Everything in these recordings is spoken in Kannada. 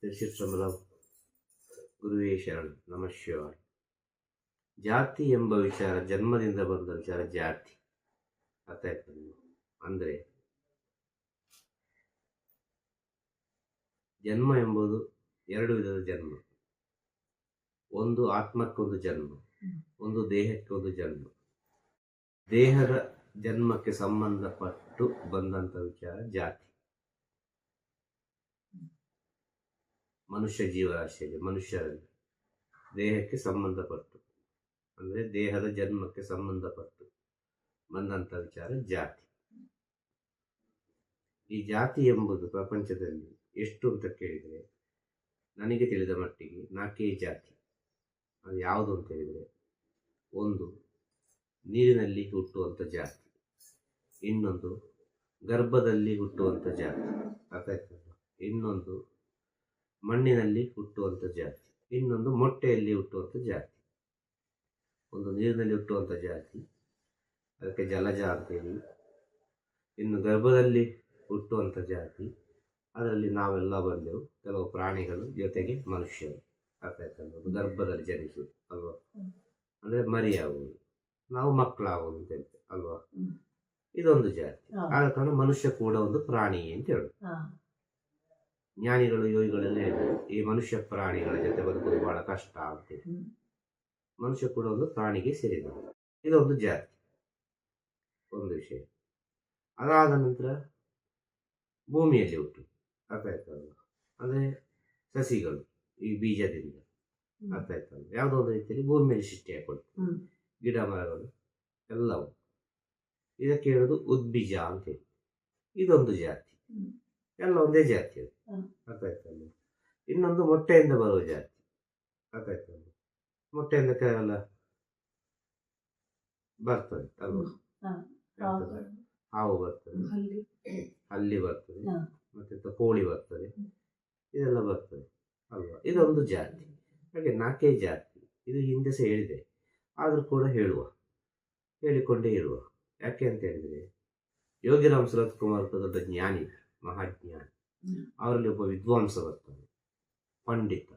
ತ್ರಿಶಿತ್ರಮಲ ಗುರುವೇ ಶರಣ, ನಮಃ ಶಿವಾಯ. ಜಾತಿ ಎಂಬ ವಿಚಾರ ಜನ್ಮದಿಂದ ಬಂದ ವಿಚಾರ ಜಾತಿ. ಅರ್ಥ ಆಯ್ತು? ಅಂದ್ರೆ ಜನ್ಮ ಎಂಬುದು ಎರಡು ವಿಧದ ಜನ್ಮ. ಒಂದು ಆತ್ಮಕ್ಕೊಂದು ಜನ್ಮ, ಒಂದು ದೇಹಕ್ಕೊಂದು ಜನ್ಮ. ದೇಹದ ಜನ್ಮಕ್ಕೆ ಸಂಬಂಧಪಟ್ಟು ಬಂದಂತ ವಿಚಾರ ಜಾತಿ. ಮನುಷ್ಯ ಜೀವರಾಶಿಯಲ್ಲಿ ಮನುಷ್ಯರಲ್ಲಿ ದೇಹಕ್ಕೆ ಸಂಬಂಧಪಟ್ಟು, ಅಂದರೆ ದೇಹದ ಜನ್ಮಕ್ಕೆ ಸಂಬಂಧಪಟ್ಟು ಬಂದಂಥ ವಿಚಾರ ಜಾತಿ. ಈ ಜಾತಿ ಎಂಬುದು ಪ್ರಪಂಚದಲ್ಲಿ ಎಷ್ಟು ಅಂತ ಕೇಳಿದರೆ ನನಗೆ ತಿಳಿದ ಮಟ್ಟಿಗೆ ನಾಲ್ಕೇ ಜಾತಿ. ಅದು ಯಾವುದು ಅಂತ ಹೇಳಿದರೆ ಒಂದು ನೀರಿನಲ್ಲಿ ಹುಟ್ಟುವಂಥ ಜಾತಿ, ಇನ್ನೊಂದು ಗರ್ಭದಲ್ಲಿ ಹುಟ್ಟುವಂಥ ಜಾತಿ. ಅರ್ಥ ಇನ್ನೊಂದು ಮಣ್ಣಿನಲ್ಲಿ ಹುಟ್ಟುವಂಥ ಜಾತಿ ಇನ್ನೊಂದು ಮೊಟ್ಟೆಯಲ್ಲಿ ಹುಟ್ಟುವಂಥ ಜಾತಿ ಒಂದು ನೀರಿನಲ್ಲಿ ಹುಟ್ಟುವಂಥ ಜಾತಿ ಅದಕ್ಕೆ ಜಲಜ ಅಂತೇಳಿ ಇನ್ನು ಗರ್ಭದಲ್ಲಿ ಹುಟ್ಟುವಂಥ ಜಾತಿ ಅದರಲ್ಲಿ ನಾವೆಲ್ಲ ಬಂದೆವು ಕೆಲವು ಪ್ರಾಣಿಗಳು ಜೊತೆಗೆ ಮನುಷ್ಯರು ಅರ್ಥ ಗರ್ಭದಲ್ಲಿ ಜನಿಸುವುದು ಅಲ್ವಾ? ಅಂದರೆ ಮರಿಯಾಗುವುದು ನಾವು ಮಕ್ಕಳಾಗುವುದು ಅಂತ ಹೇಳ್ತೇವೆ ಅಲ್ವಾ? ಇದೊಂದು ಜಾತಿ. ಆದ ಕಾರಣ ಮನುಷ್ಯ ಕೂಡ ಒಂದು ಪ್ರಾಣಿ ಅಂತ ಹೇಳುದು. ಜ್ಞಾನಿಗಳು ಯೋಗಿಗಳೆಲ್ಲ ಈ ಮನುಷ್ಯ ಪ್ರಾಣಿಗಳ ಜೊತೆ ಬದುಕುವುದು ಬಹಳ ಕಷ್ಟ ಅಂತೇಳಿ ಮನುಷ್ಯ ಕೂಡ ಒಂದು ಪ್ರಾಣಿಗೆ ಸೇರಿದ ಇದೊಂದು ಜಾತಿ. ಒಂದು ವಿಷಯ. ಅದಾದ ನಂತರ ಭೂಮಿಯಲ್ಲಿ ಹುಟ್ಟು. ಅರ್ಥ ಆಯ್ತಲ್ಲ ಅಂದರೆ ಸಸಿಗಳು ಈ ಬೀಜದಿಂದ. ಅರ್ಥ ಆಯ್ತಲ್ಲ ಯಾವುದೋ ಒಂದು ರೀತಿಯಲ್ಲಿ ಭೂಮಿಯಲ್ಲಿ ಸೃಷ್ಟಿ ಹಾಕೊಳ್ತು ಗಿಡ ಮರಗಳು ಎಲ್ಲವೂ ಇದಕ್ಕೆ ಹೇಳೋದು ಉದ್ಬೀಜ ಅಂತೇಳಿ ಇದೊಂದು ಜಾತಿ. ಎಲ್ಲ ಒಂದೇ ಜಾತಿ ಅದು. ಅರ್ಥಾಯ್ತಲ್ಲ ಇನ್ನೊಂದು ಮೊಟ್ಟೆಯಿಂದ ಬರುವ ಜಾತಿ. ಅರ್ಥಾಯ್ತಲ್ಲ ಮೊಟ್ಟೆಯಿಂದ ಕೇವಲ ಬರ್ತದೆ ಅಲ್ವಾ. ಹಾವು. ಬರ್ತದೆ. ಹಲ್ಲಿ. ಹಲ್ಲಿ ಬರ್ತದೆ. ಮತ್ತೆ ಕೋಳಿ ಬರ್ತದೆ. ಇದೆಲ್ಲ ಬರ್ತದೆ ಅಲ್ವಾ? ಇದೊಂದು ಜಾತಿ. ಹಾಗೆ ನಾಲ್ಕೇ ಜಾತಿ? ಇದು ಹಿಂದೆ ಸಹ ಹೇಳಿದೆ. ಆದರೂ ಕೂಡ ಹೇಳುವ. ಹೇಳಿಕೊಂಡೇ ಇರುವ. ಯಾಕೆ ಅಂತ ಹೇಳಿದ್ರೆ ಯೋಗಿರಾಮ್ ಸುರತ್ ಕುಮಾರ್ ದೊಡ್ಡ ಜ್ಞಾನಿ. ಮಹಾಜ್ಞಾನಿ. ಅವರಲ್ಲಿ ಒಬ್ಬ ವಿದ್ವಾಂಸ ಬರ್ತಾನೆ. ಪಂಡಿತ.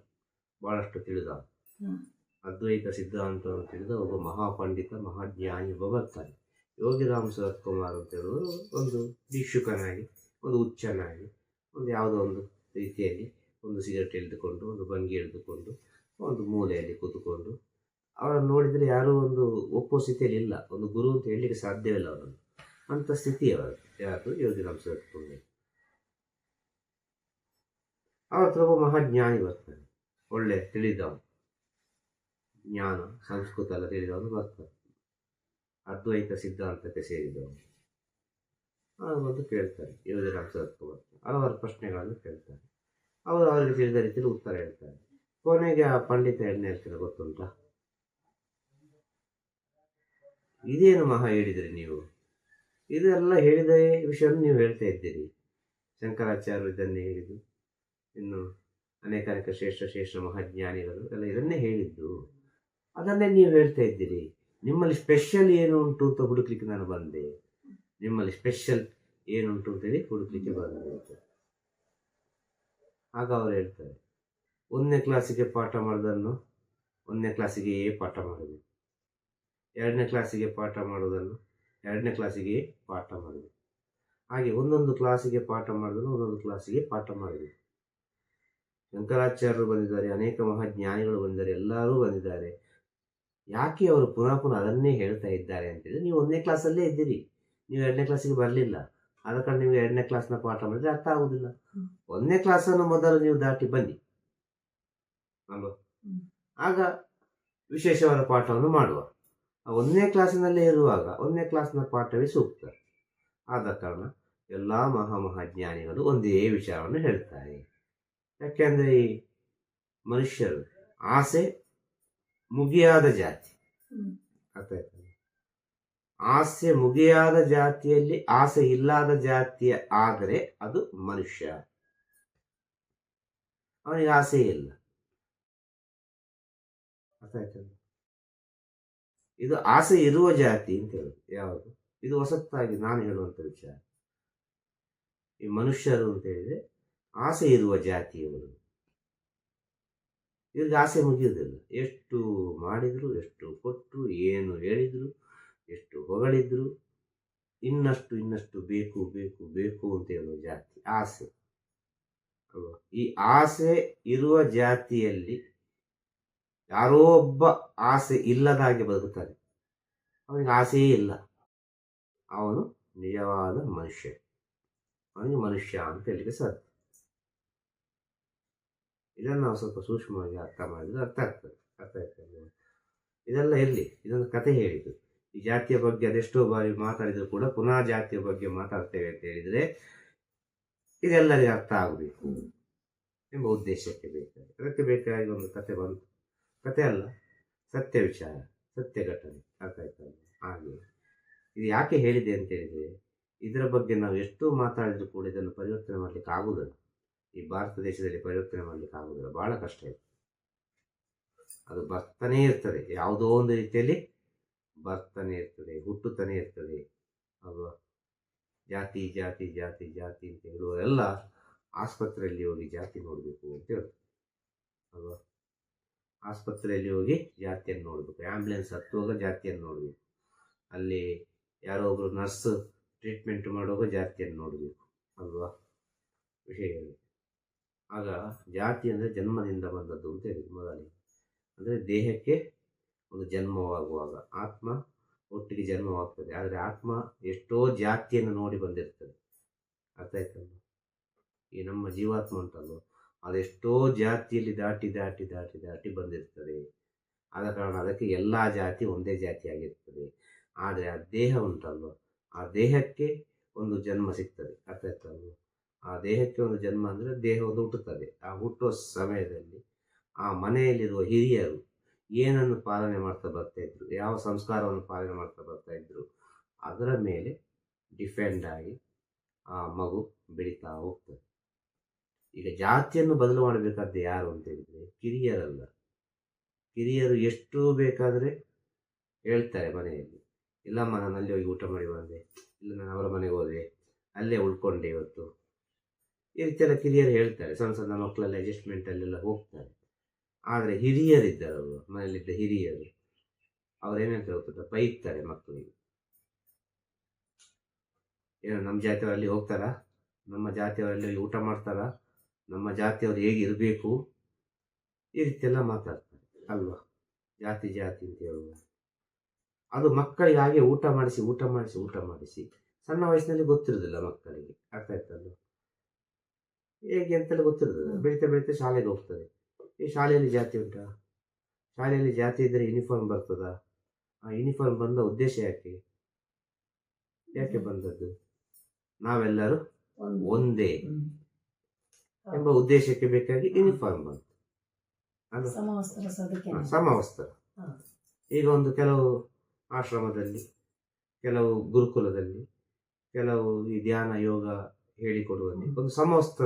ಬಹಳಷ್ಟು ತಿಳಿದ ಅದ್ವೈತ ಸಿದ್ಧಾಂತ ಸಿದ್ಧಾಂತವನ್ನು ತಿಳಿದ ಒಬ್ಬ ಮಹಾಪಂಡಿತ ಮಹಾಜ್ಞಾನಿ ಒಬ್ಬ ಬರ್ತಾನೆ. ಯೋಗಿರಾಮ್ ಸುರತ್ ಕುಮಾರ್ ಅಂತ ಹೇಳುವರು ಒಂದು ಭಿಕ್ಷುಕನಾಗಿ ಒಂದು ಹುಚ್ಚನಾಗಿ ಒಂದು ಯಾವುದೋ ಒಂದು ರೀತಿಯಲ್ಲಿ ಒಂದು ಸಿಗರೆಟ್ ಎಳೆದುಕೊಂಡು ಒಂದು ಬಂಗಿ ಹಿಡಿದುಕೊಂಡು ಒಂದು ಮೂಲೆಯಲ್ಲಿ ಕೂತುಕೊಂಡು ಅವರನ್ನು ನೋಡಿದರೆ ಯಾರೂ ಒಂದು ಒಪ್ಪೋ ಸ್ಥಿತಿಯಲ್ಲಿ ಇಲ್ಲ. ಒಂದು ಗುರು ಅಂತ ಹೇಳಲಿಕ್ಕೆ ಸಾಧ್ಯವಿಲ್ಲ ಅವರನ್ನು. ಅಂಥ ಸ್ಥಿತಿ ಅವರು ಯಾರು? ಯೋಗಿರಾಮ್ ಸರತ್ ಕುಮಾರ್ ಅವರ ಹತ್ರ ಒಬ್ಬ ಮಹಾಜ್ಞಾನಿ ಬರ್ತಾನೆ ಒಳ್ಳೆ ತಿಳಿದವನು. ಜ್ಞಾನ, ಸಂಸ್ಕೃತ ಎಲ್ಲ ತಿಳಿದವನು ಬರ್ತಾನೆ ಅದ್ವೈತ ಸಿದ್ಧಾಂತಕ್ಕೆ ಸೇರಿದವನು. ಅವನು ಬಂದು ಕೇಳ್ತಾರೆ. ಯೋಜನೆ ಹತ್ರ ಬರ್ತಾರೆ ಹಲವಾರು ಪ್ರಶ್ನೆಗಳನ್ನು ಕೇಳ್ತಾರೆ. ಅವರು ಅವರಿಗೆ ತಿಳಿದ ರೀತಿಯಲ್ಲಿ ಉತ್ತರ ಹೇಳ್ತಾರೆ. ಕೊನೆಗೆ ಆ ಪಂಡಿತ ಎಣ್ಣೆ ಹೇಳ್ತಾರೆ, ಗೊತ್ತುಂಟಾ? ಇದೇನು ಮಹಾ ಹೇಳಿದ್ರಿ ನೀವು? ಇದೆಲ್ಲ ಹೇಳಿದ ವಿಷಯವನ್ನು ನೀವು ಹೇಳ್ತಾ ಇದ್ದೀರಿ. ಶಂಕರಾಚಾರ್ಯರು ಇದನ್ನೇ ಹೇಳಿದ್ದು ಇನ್ನು ಅನೇಕ ಅನೇಕ ಶ್ರೇಷ್ಠ ಶ್ರೇಷ್ಠ ಮಹಾಜ್ಞಾನಿಗಳು ಎಲ್ಲ ಇದನ್ನೇ ಹೇಳಿದ್ದು. ಅದನ್ನೇ ನೀವು ಹೇಳ್ತಾ ಇದ್ದೀರಿ. ನಿಮ್ಮಲ್ಲಿ ಸ್ಪೆಷಲ್ ಏನು ಉಂಟು ಅಂತ ಹುಡುಕ್ಲಿಕ್ಕೆ ನಾನು ಬಂದೆ. ನಿಮ್ಮಲ್ಲಿ ಸ್ಪೆಷಲ್ ಏನುಂಟು ಅಂತೇಳಿ ಹುಡುಕ್ಲಿಕ್ಕೆ ಬಂದೆ ಅಂತ. ಆಗ ಅವರು ಹೇಳ್ತಾರೆ, ಒಂದನೇ ಕ್ಲಾಸಿಗೆ ಪಾಠ ಮಾಡೋದನ್ನು, ಒಂದನೇ ಕ್ಲಾಸಿಗೆ ಪಾಠ ಮಾಡಬೇಕು ಎರಡನೇ ಕ್ಲಾಸಿಗೆ ಪಾಠ ಮಾಡೋದನ್ನು, ಎರಡನೇ ಕ್ಲಾಸಿಗೆ ಪಾಠ ಮಾಡಿದೆ ಹಾಗೆ ಒಂದೊಂದು ಕ್ಲಾಸಿಗೆ ಪಾಠ ಮಾಡೋದನ್ನು, ಒಂದೊಂದು ಕ್ಲಾಸಿಗೆ ಪಾಠ ಮಾಡಬೇಕು ಶಂಕರಾಚಾರ್ಯರು ಬಂದಿದ್ದಾರೆ, ಅನೇಕ ಮಹಾಜ್ಞಾನಿಗಳು ಬಂದಿದ್ದಾರೆ, ಎಲ್ಲರೂ ಬಂದಿದ್ದಾರೆ. ಯಾಕೆ ಅವರು ಪುನಃ ಪುನಃ ಅದನ್ನೇ ಹೇಳ್ತಾ ಇದ್ದಾರೆ ಅಂತೇಳಿ ನೀವು ಒಂದನೇ ಕ್ಲಾಸಲ್ಲೇ ಇದ್ದೀರಿ. ನೀವು ಎರಡನೇ ಕ್ಲಾಸಿಗೆ ಬರಲಿಲ್ಲ. ಆದ ಕಾರಣ ನೀವು ಎರಡನೇ ಕ್ಲಾಸ್ನ ಪಾಠ ಮಾಡಿದ್ರೆ ಅರ್ಥ ಆಗೋದಿಲ್ಲ. ಒಂದನೇ ಕ್ಲಾಸನ್ನು ಮೊದಲು ನೀವು ದಾಟಿ ಬನ್ನಿ. ಅಲ್ವಾ? ಆಗ ವಿಶೇಷವಾದ ಪಾಠವನ್ನು ಮಾಡುವ. ಒಂದನೇ ಕ್ಲಾಸಿನಲ್ಲೇ ಇರುವಾಗ ಒಂದನೇ ಕ್ಲಾಸ್ನ ಪಾಠವೇ ಸೂಕ್ತ. ಆದ ಕಾರಣ ಎಲ್ಲ ಮಹಾ ಮಹಾಜ್ಞಾನಿಗಳು ಒಂದೇ ವಿಚಾರವನ್ನು ಹೇಳ್ತಾರೆ. ಯಾಕೆಂದ್ರೆ ಈ ಮನುಷ್ಯರು ಆಸೆ ಮುಗಿಯಾದ ಜಾತಿ. ಅರ್ಥ ಆಸೆ ಮುಗಿಯಾದ ಜಾತಿಯಲ್ಲಿ ಆಸೆ ಇಲ್ಲದ ಜಾತಿಯ ಆದರೆ ಅದು ಮನುಷ್ಯ. ಅವನಿಗೆ ಆಸೆ ಇಲ್ಲ. ಅರ್ಥ ಆಯ್ತಲ್ಲ ಇದು ಆಸೆ ಇರುವ ಜಾತಿ ಅಂತ ಹೇಳುದು. ಯಾವುದು? ಇದು ಹೊಸತ್ತಾಗಿ ನಾನು ಹೇಳುವಂತ ವಿಚಾರ. ಈ ಮನುಷ್ಯರು ಅಂತ ಹೇಳಿದ್ರೆ ಆಸೆ ಇರುವ ಜಾತಿಯವರು ಇವ್ರಿಗೆ ಆಸೆ ಮುಗಿಯೋದಿಲ್ಲ ಎಷ್ಟು ಮಾಡಿದರು, ಎಷ್ಟು ಕೊಟ್ಟರು ಏನು ಹೇಳಿದರು, ಎಷ್ಟು ಹೊಗಳಿದ್ರು, ಇನ್ನಷ್ಟು ಇನ್ನಷ್ಟು ಬೇಕು ಬೇಕು ಬೇಕು ಅಂತ ಹೇಳುವ ಜಾತಿ, ಆಸೆ. ಅಲ್ವಾ? ಈ ಆಸೆ ಇರುವ ಜಾತಿಯಲ್ಲಿ ಯಾರೋ ಒಬ್ಬ ಆಸೆ ಇಲ್ಲದ ಹಾಗೆ ಬದುಕುತ್ತಾನೆ ಅವನಿಗೆ ಆಸೆಯೇ ಇಲ್ಲ. ಅವನು ನಿಜವಾದ ಮನುಷ್ಯ. ಅವನಿಗೆ ಮನುಷ್ಯ ಅಂತ ಹೇಳಲಿಕ್ಕೆ ಸಾಧ್ಯ. ಇದನ್ನು ನಾವು ಸ್ವಲ್ಪ ಸೂಕ್ಷ್ಮವಾಗಿ ಅರ್ಥ ಮಾಡಿದರೆ ಅರ್ಥ ಆಗ್ತದೆ ಅರ್ಥ ಆಗ್ತದೆ ಇದೆಲ್ಲ ಇರಲಿ ಇದೊಂದು ಕತೆ ಹೇಳಿದ್ದು. ಈ ಜಾತಿಯ ಬಗ್ಗೆ ಅದೆಷ್ಟೋ ಬಾರಿ ಮಾತಾಡಿದರೂ ಕೂಡ ಪುನಃ ಜಾತಿಯ ಬಗ್ಗೆ ಮಾತಾಡ್ತೇವೆ ಅಂತ ಹೇಳಿದರೆ ಇದೆಲ್ಲರಿಗೆ ಅರ್ಥ ಆಗಬೇಕು ಎಂಬ ಉದ್ದೇಶಕ್ಕೆ ಬೇಕಾಗಿ ಅದಕ್ಕೆ ಬೇಕಾಗಿ ಒಂದು ಕತೆ ಬಂತು. ಕತೆ ಅಲ್ಲ ಸತ್ಯ ವಿಚಾರ ಸತ್ಯ ಘಟನೆ. ಅರ್ಥ ಆಯ್ತಲ್ಲ ಹಾಗೆ. ಇದು ಯಾಕೆ ಹೇಳಿದೆ ಅಂತ ಹೇಳಿದರೆ ಇದರ ಬಗ್ಗೆ ನಾವು ಎಷ್ಟು ಮಾತಾಡಿದರೂ ಕೂಡ ಇದನ್ನು ಪರಿವರ್ತನೆ ಮಾಡಲಿಕ್ಕೆ ಆಗುವುದಿಲ್ಲ. ಈ ಭಾರತ ದೇಶದಲ್ಲಿ ಪರಿವರ್ತನೆ ಮಾಡಲಿಕ್ಕೆ ಆಗೋದಿಲ್ಲ. ಬಹಳ ಕಷ್ಟ ಇದೆ. ಅದು ಬರ್ತಾನೆ ಇರ್ತದೆ. ಯಾವುದೋ ಒಂದು ರೀತಿಯಲ್ಲಿ ಬರ್ತಾನೆ ಇರ್ತದೆ, ಹುಟ್ಟುತ್ತಾನೆ ಇರ್ತದೆ. ಅಲ್ವಾ ಜಾತಿ ಜಾತಿ ಜಾತಿ ಜಾತಿ ಅಂತ ಹೇಳುವರೆಲ್ಲ ಆಸ್ಪತ್ರೆಯಲ್ಲಿ ಹೋಗಿ ಜಾತಿ ನೋಡಬೇಕು ಅಂತ ಹೇಳ್ತಾರೆ. ಅಲ್ವಾ ಆಸ್ಪತ್ರೆಯಲ್ಲಿ ಹೋಗಿ ಜಾತಿಯನ್ನು ನೋಡಬೇಕು. ಆ್ಯಂಬುಲೆನ್ಸ್ ಹತ್ತುವಾಗ ಜಾತಿಯನ್ನು ನೋಡಬೇಕು. ಅಲ್ಲಿ ಯಾರೋ ಒಬ್ಬರು ನರ್ಸ್ ಟ್ರೀಟ್ಮೆಂಟ್ ಮಾಡುವಾಗ ಜಾತಿಯನ್ನು ನೋಡಬೇಕು. ಅಲ್ವಾ? ವಿಷಯಗಳು. ಆಗ ಜಾತಿ ಅಂದರೆ ಜನ್ಮದಿಂದ ಬಂದದ್ದು ಅಂತ ಹೇಳಿದ್ರು ಮೊದಲಿಗೆ. ಅಂದರೆ ದೇಹಕ್ಕೆ ಒಂದು ಜನ್ಮವಾಗುವಾಗ ಆತ್ಮ ಒಟ್ಟಿಗೆ ಜನ್ಮವಾಗ್ತದೆ. ಆದರೆ ಆತ್ಮ ಎಷ್ಟೋ ಜಾತಿಯನ್ನು ನೋಡಿ ಬಂದಿರ್ತದೆ. ಅರ್ಥ ಆಯ್ತಲ್ಲ ಈ ನಮ್ಮ ಜೀವಾತ್ಮ ಉಂಟಲ್ಲೋ ಅದೆಷ್ಟೋ ಜಾತಿಯಲ್ಲಿ ದಾಟಿ ದಾಟಿ ದಾಟಿ ದಾಟಿ ಬಂದಿರ್ತದೆ. ಆದ ಕಾರಣ ಅದಕ್ಕೆ ಎಲ್ಲ ಜಾತಿ ಒಂದೇ ಜಾತಿಯಾಗಿರ್ತದೆ ಆದರೆ ಆ ದೇಹ ಉಂಟಲ್ವ? ಆ ದೇಹಕ್ಕೆ ಒಂದು ಜನ್ಮ ಸಿಗ್ತದೆ. ಅರ್ಥ ಆಯ್ತಲ್ವ ಆ ದೇಹಕ್ಕೆ ಒಂದು ಜನ್ಮ ಅಂದರೆ ದೇಹ ಒಂದು ಹುಟ್ಟುತ್ತದೆ. ಆ ಹುಟ್ಟುವ ಸಮಯದಲ್ಲಿ ಆ ಮನೆಯಲ್ಲಿರುವ ಹಿರಿಯರು ಏನನ್ನು ಪಾಲನೆ ಮಾಡ್ತಾ ಬರ್ತಾ ಇದ್ರು, ಯಾವ ಸಂಸ್ಕಾರವನ್ನು ಪಾಲನೆ ಮಾಡ್ತಾ ಬರ್ತಾ ಇದ್ರು, ಅದರ ಮೇಲೆ ಡಿಫೆಂಡ್ ಆಗಿ ಆ ಮಗು ಬೆಳೀತಾ ಹೋಗ್ತದೆ. ಈಗ ಜಾತಿಯನ್ನು ಬದಲು ಮಾಡಬೇಕಾದ್ದು ಯಾರು ಅಂತ ಹೇಳಿದ್ರೆ ಕಿರಿಯರಲ್ಲ. ಕಿರಿಯರು ಎಷ್ಟು ಬೇಕಾದರೆ ಹೇಳ್ತಾರೆ ಮನೆಯಲ್ಲಿ, ಇಲ್ಲಮ್ಮ, ನಾನು ಅಲ್ಲಿ ಹೋಗಿ ಊಟ ಮಾಡಿ ಬಂದೆ, ಇಲ್ಲ, ನಾನು ಅವರ ಮನೆಗೆ ಹೋದೆ, ಅಲ್ಲೇ ಉಳ್ಕೊಂಡೆ ಇವತ್ತು ಈ ರೀತಿಯೆಲ್ಲ ಕಿರಿಯರು ಹೇಳ್ತಾರೆ, ಸಣ್ಣ ಸಣ್ಣ ಮಕ್ಕಳೆಲ್ಲ ಅಡ್ಜಸ್ಟ್ಮೆಂಟಲ್ಲೆಲ್ಲ ಹೋಗ್ತಾರೆ. ಆದರೆ ಹಿರಿಯರಿದ್ದಾರಲ್ವ ಮನೆಯಲ್ಲಿದ್ದ ಹಿರಿಯರು. ಅವರೇನಂತ ಹೋಗ್ತಾರೆ ಬೈತಾರೆ ಮಕ್ಕಳಿಗೆ. ಏನು ನಮ್ಮ ಜಾತಿಯವರಲ್ಲಿ ಹೋಗ್ತಾರಾ? ನಮ್ಮ ಜಾತಿಯವರಲ್ಲಿ ಊಟ ಮಾಡ್ತಾರಾ? ನಮ್ಮ ಜಾತಿಯವರು ಹೇಗೆ ಇರಬೇಕು? ಈ ರೀತಿಯೆಲ್ಲ ಮಾತಾಡ್ತಾರೆ, ಅಲ್ವಾ? ಜಾತಿ ಜಾತಿ ಅಂತ ಹೇಳುವ. ಅದು ಮಕ್ಕಳಿಗೆ ಹಾಗೆ ಊಟ ಮಾಡಿಸಿ ಊಟ ಮಾಡಿಸಿ ಊಟ ಮಾಡಿಸಿ, ಸಣ್ಣ ವಯಸ್ಸಿನಲ್ಲಿ ಗೊತ್ತಿರೋದಿಲ್ಲ ಮಕ್ಕಳಿಗೆ. ಅರ್ಥ ಆಯ್ತಲ್ವ? ಹೇಗೆ ಅಂತೆಲ್ಲ ಗೊತ್ತಿರ್ತದೆ ಬೆಳೀತಾ ಬೆಳೀತಾ ಶಾಲೆಗೆ ಹೋಗ್ತದೆ. ಈ ಶಾಲೆಯಲ್ಲಿ ಜಾತಿ ಉಂಟಾ? ಶಾಲೆಯಲ್ಲಿ ಜಾತಿ ಇದ್ದರೆ ಯೂನಿಫಾರ್ಮ್ ಬರ್ತದ? ಆ ಯೂನಿಫಾರ್ಮ್ ಬಂದ ಉದ್ದೇಶ ಯಾಕೆ? ಯಾಕೆ ಬಂದದ್ದು? ನಾವೆಲ್ಲರೂ ಒಂದೇ. ಎಂಬ ಉದ್ದೇಶಕ್ಕೆ ಬೇಕಾಗಿ ಯೂನಿಫಾರ್ಮ್ ಬಂತು. ಸಮವಸ್ತ್ರ. ಈಗ ಒಂದು ಕೆಲವು ಆಶ್ರಮದಲ್ಲಿ ಕೆಲವು ಗುರುಕುಲದಲ್ಲಿ ಕೆಲವು ಈ ಧ್ಯಾನ ಯೋಗ ಹೇಳಿಕೊಡುವಲ್ಲಿ ಒಂದು ಸಮವಸ್ತ್ರ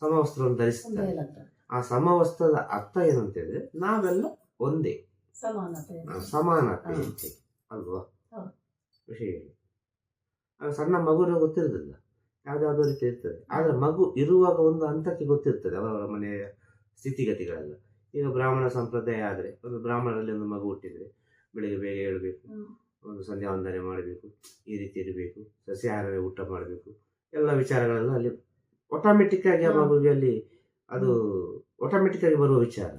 ಸಮವಸ್ತ್ರವನ್ನು ಧರಿಸ್ತಾರೆ ಆ ಸಮವಸ್ತ್ರದ ಅರ್ಥ ಏನು ಅಂತ ಹೇಳಿದ್ರೆ ನಾವೆಲ್ಲ ಒಂದೇ. ಸಮಾನತೆ. ಸಮಾನತೆ ಅಲ್ವಾ. ವಿಷಯ ಸಣ್ಣ ಮಗು ಗೊತ್ತಿರೋದಿಲ್ಲ. ಯಾವ್ದಾವುದೋ ರೀತಿ ಇರ್ತದೆ. ಆದ್ರೆ ಮಗು ಇರುವಾಗ ಒಂದು ಹಂತಕ್ಕೆ ಗೊತ್ತಿರ್ತದೆ ಅವರವರ ಮನೆಯ ಸ್ಥಿತಿಗತಿಗಳೆಲ್ಲ. ಈಗ ಬ್ರಾಹ್ಮಣ ಸಂಪ್ರದಾಯ ಆದರೆ ಒಂದು ಬ್ರಾಹ್ಮಣರಲ್ಲಿ ಒಂದು ಮಗು ಹುಟ್ಟಿದ್ರೆ ಬೆಳಿಗ್ಗೆ ಬೇಗ ಏಳಬೇಕು ಒಂದು ಸಂಧ್ಯಾ ವಂದನೆ ಮಾಡಬೇಕು ಈ ರೀತಿ ಇರಬೇಕು ಸಸ್ಯಾಹಾರವೇ ಊಟ ಮಾಡಬೇಕು ಎಲ್ಲ ವಿಚಾರಗಳೆಲ್ಲ ಅಲ್ಲಿ ಆಟೋಮೆಟಿಕ್ ಆಗಿ ಆ. ಮಗುವಿಗೆ ಅದು ಆಟೋಮೆಟಿಕ್ ಆಗಿ ಬರುವ ವಿಚಾರ.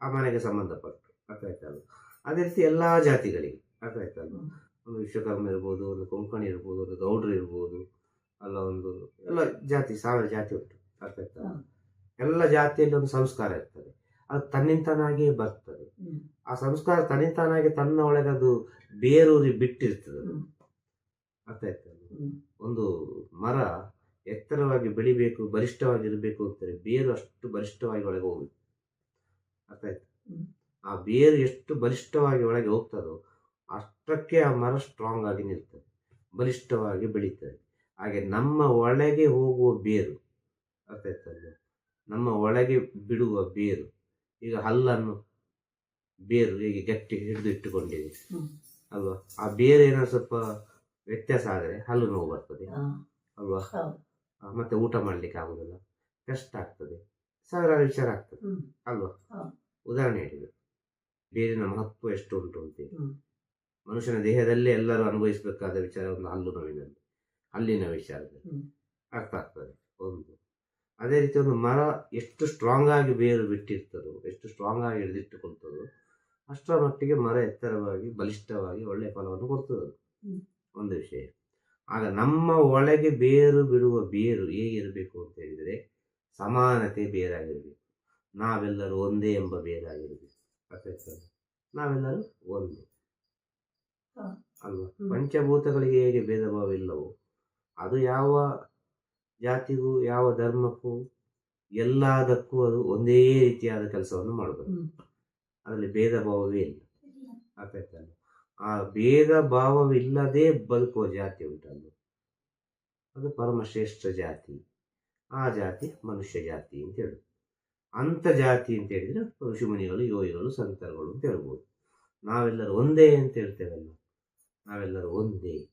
ಆ ಮನೆಗೆ ಸಂಬಂಧಪಟ್ಟು. ಅರ್ಥ ಆಯ್ತಲ್ಲ ಅದೇ ರೀತಿ ಎಲ್ಲ ಜಾತಿಗಳಿಗೆ. ಅರ್ಥ ಆಯ್ತಲ್ಲ ಒಂದು ವಿಶ್ವಕರ್ಮ ಇರ್ಬೋದು ಒಂದು ಕೊಂಕಣಿ ಇರ್ಬೋದು ಒಂದು ಗೌಡ್ರು ಇರ್ಬೋದು ಅಲ್ಲ ಒಂದು ಎಲ್ಲ ಜಾತಿ ಸಾವಿರ ಜಾತಿ ಉಂಟು. ಅರ್ಥ ಆಯ್ತಲ್ಲ ಎಲ್ಲ ಜಾತಿಯಲ್ಲಿ ಒಂದು ಸಂಸ್ಕಾರ ಇರ್ತದೆ. ಅದು ತನ್ನಿಂತಾನಾಗಿಯೇ ಬರ್ತದೆ. ಆ ಸಂಸ್ಕಾರ ತನ್ನಿಂತಾನಾಗಿ ತನ್ನ ಒಳಗೆ ಅದು ಬೇರೂರಿ ಬಿಟ್ಟಿರ್ತದೆ. ಅರ್ಥ ಆಯ್ತಲ್ಲ ಒಂದು ಮರ ಎತ್ತರವಾಗಿ ಬೆಳಿಬೇಕು ಬಲಿಷ್ಠವಾಗಿರಬೇಕು ಅಂತಾರೆ. ಬೇರು ಅಷ್ಟು ಬಲಿಷ್ಠವಾಗಿ ಒಳಗೆ ಹೋಗ್ಬೇಕು ಅರ್ಥ ಆಯ್ತು? ಆ ಬೇರು ಎಷ್ಟು ಬಲಿಷ್ಠವಾಗಿ ಒಳಗೆ ಹೋಗ್ತದೋ ಅಷ್ಟಕ್ಕೆ ಆ ಮರ ಸ್ಟ್ರಾಂಗ್ ಆಗಿ ನಿಲ್ತದೆ. ಬಲಿಷ್ಠವಾಗಿ ಬೆಳೀತದೆ. ಹಾಗೆ ನಮ್ಮ ಒಳಗೆ ಹೋಗುವ ಬೇರು ಅರ್ಥ ಆಯ್ತಲ್ವ ನಮ್ಮ ಒಳಗೆ ಬಿಡುವ ಬೇರು ಈಗ ಹಲ್ಲನ್ನು ಬೇರು ಹೀಗೆ ಗಟ್ಟಿ ಹಿಡಿದು ಇಟ್ಟುಕೊಂಡಿದೆ. ಅಲ್ವಾ? ಆ ಬೇರು ಏನಾದ್ರು ಸ್ವಲ್ಪ ವ್ಯತ್ಯಾಸ ಆದರೆ ಹಲ್ಲು ನೋವು ಬರ್ತದೆ. ಅಲ್ವಾ? ಮತ್ತೆ ಊಟ ಮಾಡ್ಲಿಕ್ಕೆ ಆಗುದಿಲ್ಲ. ಕಷ್ಟ ಆಗ್ತದೆ. ಸಾವಿರಾರು ವಿಚಾರ ಆಗ್ತದೆ. ಅಲ್ವಾ. ಉದಾಹರಣೆ ಹೇಳಿದ್ರು ಬೇರಿನ ಮಹತ್ವ ಎಷ್ಟು ಉಂಟು ಅಂತೇಳಿ. ಮನುಷ್ಯನ ದೇಹದಲ್ಲೇ ಎಲ್ಲರೂ ಅನುಭವಿಸಬೇಕಾದ ವಿಚಾರ ಒಂದು ಹಲ್ಲು ನೋವಿನಲ್ಲಿ ಅಲ್ಲಿನ ವಿಚಾರದಲ್ಲಿ. ಹ್ಮ್. ಅರ್ಥ ಆಗ್ತದೆ. ಒಂದು. ಅದೇ ರೀತಿ ಒಂದು ಮರ ಎಷ್ಟು ಸ್ಟ್ರಾಂಗ್ ಆಗಿ ಬೇರು ಬಿಟ್ಟಿರ್ತದೋ ಎಷ್ಟು ಸ್ಟ್ರಾಂಗ್ ಆಗಿ ಹಿಡಿದಿಟ್ಟುಕೊಳ್ತದೋ ಅಷ್ಟರ ಮಟ್ಟಿಗೆ ಮರ ಎತ್ತರವಾಗಿ ಬಲಿಷ್ಠವಾಗಿ ಒಳ್ಳೆಯ ಫಲವನ್ನು ಕೊಡ್ತದೆ ಒಂದು ವಿಷಯ. ಆಗ ನಮ್ಮ ಒಳಗೆ ಬೇರು ಬಿಡುವ ಬೇರು ಹೇಗಿರಬೇಕು ಅಂತ ಹೇಳಿದರೆ ಸಮಾನತೆ ಬೇರಾಗಿರಬೇಕು. ನಾವೆಲ್ಲರೂ ಒಂದೇ ಎಂಬ ಬೇರಾಗಿರಬೇಕು. ಅರ್ಥ? ನಾವೆಲ್ಲರೂ ಒಂದೇ. ಅಲ್ವಾ? ಪಂಚಭೂತಗಳಿಗೆ ಹೇಗೆ ಭೇದ ಭಾವ ಇಲ್ಲವೋ ಅದು ಯಾವ ಜಾತಿಗೂ ಯಾವ ಧರ್ಮಕ್ಕೂ ಎಲ್ಲದಕ್ಕೂ ಅದು ಒಂದೇ ರೀತಿಯಾದ ಕೆಲಸವನ್ನು ಮಾಡಬೇಕು ಅದರಲ್ಲಿ ಭೇದ ಭಾವವೇ ಇಲ್ಲ ಅರ್ಥ ಆ ಭೇದ ಭಾವವಿಲ್ಲದೆ ಬದುಕುವ ಜಾತಿ ಉಂಟಲ್ಲ ಅದು ಪರಮಶ್ರೇಷ್ಠ ಜಾತಿ. ಆ ಜಾತಿ ಮನುಷ್ಯ ಜಾತಿ ಅಂತ ಹೇಳುದು. ಅಂತ ಜಾತಿ ಅಂತ ಹೇಳಿದ್ರೆ ಋಷಿಮುನಿಗಳು, ಯೋಗಿಗಳು, ಸಂತರುಗಳು ಅಂತ ಹೇಳ್ಬೋದು. ನಾವೆಲ್ಲರೂ ಒಂದೇ ಅಂತ ಹೇಳ್ತೇವಲ್ಲ. ನಾವೆಲ್ಲರೂ ಒಂದೇ.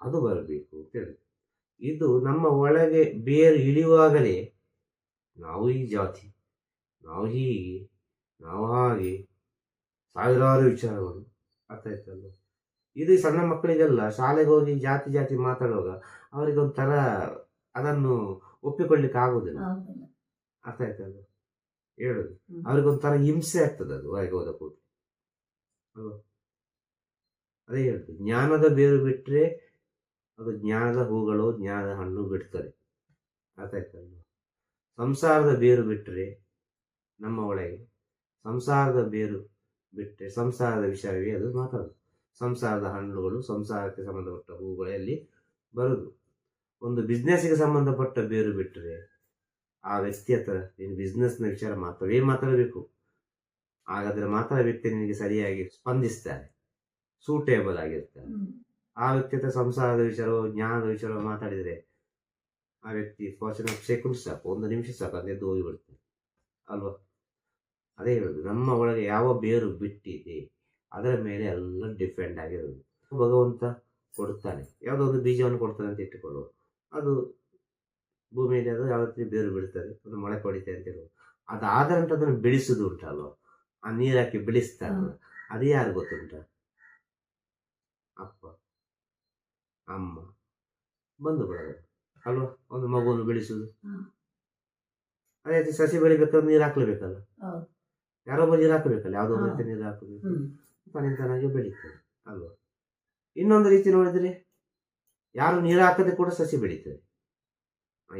ಅದು ಬರಬೇಕು ಅಂತ ಹೇಳುದು. ಇದು ನಮ್ಮ ಒಳಗೆ ಬೇರು ಇಳಿಯುವಾಗಲೇ ನಾವು ಈ ಜಾತಿ, ನಾವು ಹೀಗೆ, ನಾವು ಹಾಗೆ, ಸಾವಿರಾರು ವಿಚಾರಗಳು ಅರ್ಥ ಆಯ್ತಲ್ಲ ಇದು ಸಣ್ಣ ಮಕ್ಕಳಿಗೆಲ್ಲ ಶಾಲೆಗೆ ಹೋಗಿ ಜಾತಿ ಜಾತಿ ಮಾತಾಡುವಾಗ ಅವರಿಗೆ ಒಂಥರ ಅದನ್ನು ಒಪ್ಪಿಕೊಳ್ಳಿಕ್ಕೆ ಆಗುದಿಲ್ಲ. ಅರ್ಥ ಆಯ್ತಲ್ಲ ಹೇಳುದು. ಅವ್ರಿಗೊಂಥರ ಅವ್ರಿಗೆ ಒಂಥರ ಹಿಂಸೆ ಆಗ್ತದೆ ಅದು ಹೊರಗೆ ಹೋದ ಕೂತು ಅಲ್ವಾ? ಅದೇ ಹೇಳುದು ಜ್ಞಾನದ ಬೇರು ಬಿಟ್ಟರೆ ಅದು ಜ್ಞಾನದ ಹೂಗಳು ಜ್ಞಾನದ ಹಣ್ಣು ಬಿಡ್ತದೆ ಅರ್ಥ ಆಯ್ತಲ್ಲ ಸಂಸಾರದ ಬೇರು ಬಿಟ್ಟರೆ ನಮ್ಮ ಒಳಗೆ ಸಂಸಾರದ ಬೇರು ಬಿಟ್ಟರೆ ಸಂಸಾರದ ವಿಷಯವೇ ಅದು ಮಾತಾಡೋದು. ಸಂಸಾರದ ಹಣ್ಣುಗಳು ಸಂಸಾರಕ್ಕೆ ಸಂಬಂಧಪಟ್ಟ ಹೂಗಳಲ್ಲಿ ಬರೋದು. ಒಂದು ಬಿಸ್ನೆಸ್ಗೆ ಸಂಬಂಧಪಟ್ಟ ಬೇರು ಬಿಟ್ಟರೆ ಆ ವ್ಯಕ್ತಿ ಹತ್ರ ನೀನು ಬಿಸ್ನೆಸ್ನ ವಿಚಾರ ಮಾತ್ರವೇ ಮಾತಾಡಬೇಕು ಹಾಗಾದರೆ ಮಾತ್ರ ವ್ಯಕ್ತಿ ನಿನಗೆ ಸರಿಯಾಗಿ ಸ್ಪಂದಿಸ್ತಾರೆ ಸೂಟೇಬಲ್ ಆಗಿರ್ತಾರೆ. ಆ ವ್ಯಕ್ತಿ ಹತ್ರ ಸಂಸಾರದ ವಿಚಾರವೋ ಜ್ಞಾನದ ವಿಚಾರವೋ ಮಾತಾಡಿದರೆ ಆ ವ್ಯಕ್ತಿ ಫಾರ್ಚುನೇಟ್ ಸೆಕೆಂಡ್ ಸಾಕು. ಒಂದು ನಿಮಿಷ ಸಾಕು ಅದೆದ್ದು ಹೋಗಿಬಿಡ್ತಾರೆ ಅಲ್ವಾ? ಅದೇ ಹೇಳೋದು ನಮ್ಮ ಒಳಗೆ ಯಾವ ಬೇರು ಬಿಟ್ಟಿದೆ ಅದರ ಮೇಲೆ ಎಲ್ಲ ಡಿಪೆಂಡ್ ಆಗಿರೋದು. ಭಗವಂತ ಕೊಡ್ತಾನೆ. ಯಾವುದೋ ಒಂದು ಬೀಜವನ್ನು ಕೊಡ್ತಾನೆ ಅಂತ ಇಟ್ಟುಕೊಳ್ಳುವ. ಅದು ಭೂಮಿಯಲ್ಲಿ ಅದು ಯಾವ ರೀತಿ ಬೇರು ಬಿಡ್ತಾರೆ ಅದು ಮಳೆ ಪಡಿತೆ ಅಂತ ಹೇಳುವ. ಅದಾದ ನಂತರ ಅದನ್ನು ಬೆಳೆಸೋದು ಉಂಟಲ್ವ? ಆ ನೀರು ಹಾಕಿ ಬೆಳೆಸ್ತಾರಲ್ಲ ಅದು ಯಾರು ಗೊತ್ತುಂಟ? ಅಪ್ಪ ಅಮ್ಮ. ಬಂದು ಬಿಡೋದು. ಅಲ್ವಾ? ಒಂದು ಮಗುವನ್ನು ಬೆಳೆಸುದು. ಅದೇ ರೀತಿ ಸಸಿ ಬೆಳಿಬೇಕಾದ್ರೆ ನೀರು ಹಾಕ್ಲೇಬೇಕಲ್ಲ? ಯಾರೊಬ್ಬ ನೀರು ಹಾಕಬೇಕಲ್ಲ ಯಾವುದೋ ಮತ್ತೆ. ನೀರು ಹಾಕಬೇಕು. ತನಿಂತನಾಗಿ ಬೆಳೀತದೆ ಅಲ್ವಾ? ಇನ್ನೊಂದು ರೀತಿ ನೋಡಿದ್ರೆ ಯಾರು ನೀರು ಹಾಕದೆ ಕೂಡ ಸಸಿ ಬೆಳೀತದೆ.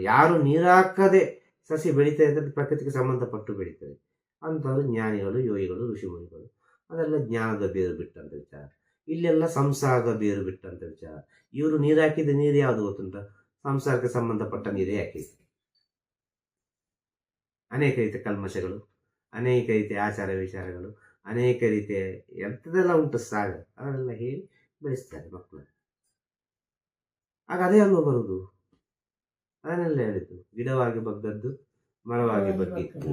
ಯಾರು ನೀರು ಹಾಕದೆ ಸಸಿ ಬೆಳೀತದೆ ಅಂದರೆ ಪ್ರಕೃತಿಗೆ ಸಂಬಂಧಪಟ್ಟು ಬೆಳೀತದೆ. ಅಂಥವ್ರು ಜ್ಞಾನಿಗಳು ಯೋಗಿಗಳು ಋಷಿಮುನಿಗಳು ಅದೆಲ್ಲ ಜ್ಞಾನದ ಬೇರು ಬಿಟ್ಟಂತ ವಿಚಾರ. ಇಲ್ಲೆಲ್ಲ ಸಂಸಾರದ ಬೇರು ಬಿಟ್ಟಂತ ವಿಚಾರ. ಇವರು ನೀರು ಹಾಕಿದ ನೀರು ಯಾವುದು ಗೊತ್ತುಂಟ? ಸಂಸಾರಕ್ಕೆ ಸಂಬಂಧಪಟ್ಟ ನೀರೇ ಹಾಕಿದೆ ಅನೇಕ ರೀತಿಯ ಕಲ್ಮಶಗಳು. ಅನೇಕ ರೀತಿಯ ಆಚಾರ ವಿಚಾರಗಳು ಅನೇಕ ರೀತಿಯ ಎಂಥದ್ದೆಲ್ಲ ಉಂಟು ಸಾಗ ಅದನ್ನೆಲ್ಲ ಹೇಳಿ ಬೆಳೆಸ್ತಾರೆ ಮಕ್ಕಳು. ಆಗ ಅದೇ ಅಲ್ವ ಬರುವುದು ಅದನ್ನೆಲ್ಲ ಹೇಳಿದ್ದು. ಗಿಡವಾಗಿ ಬಗ್ಗದ್ದು ಮರವಾಗಿ ಬಗ್ಗಿದ್ದು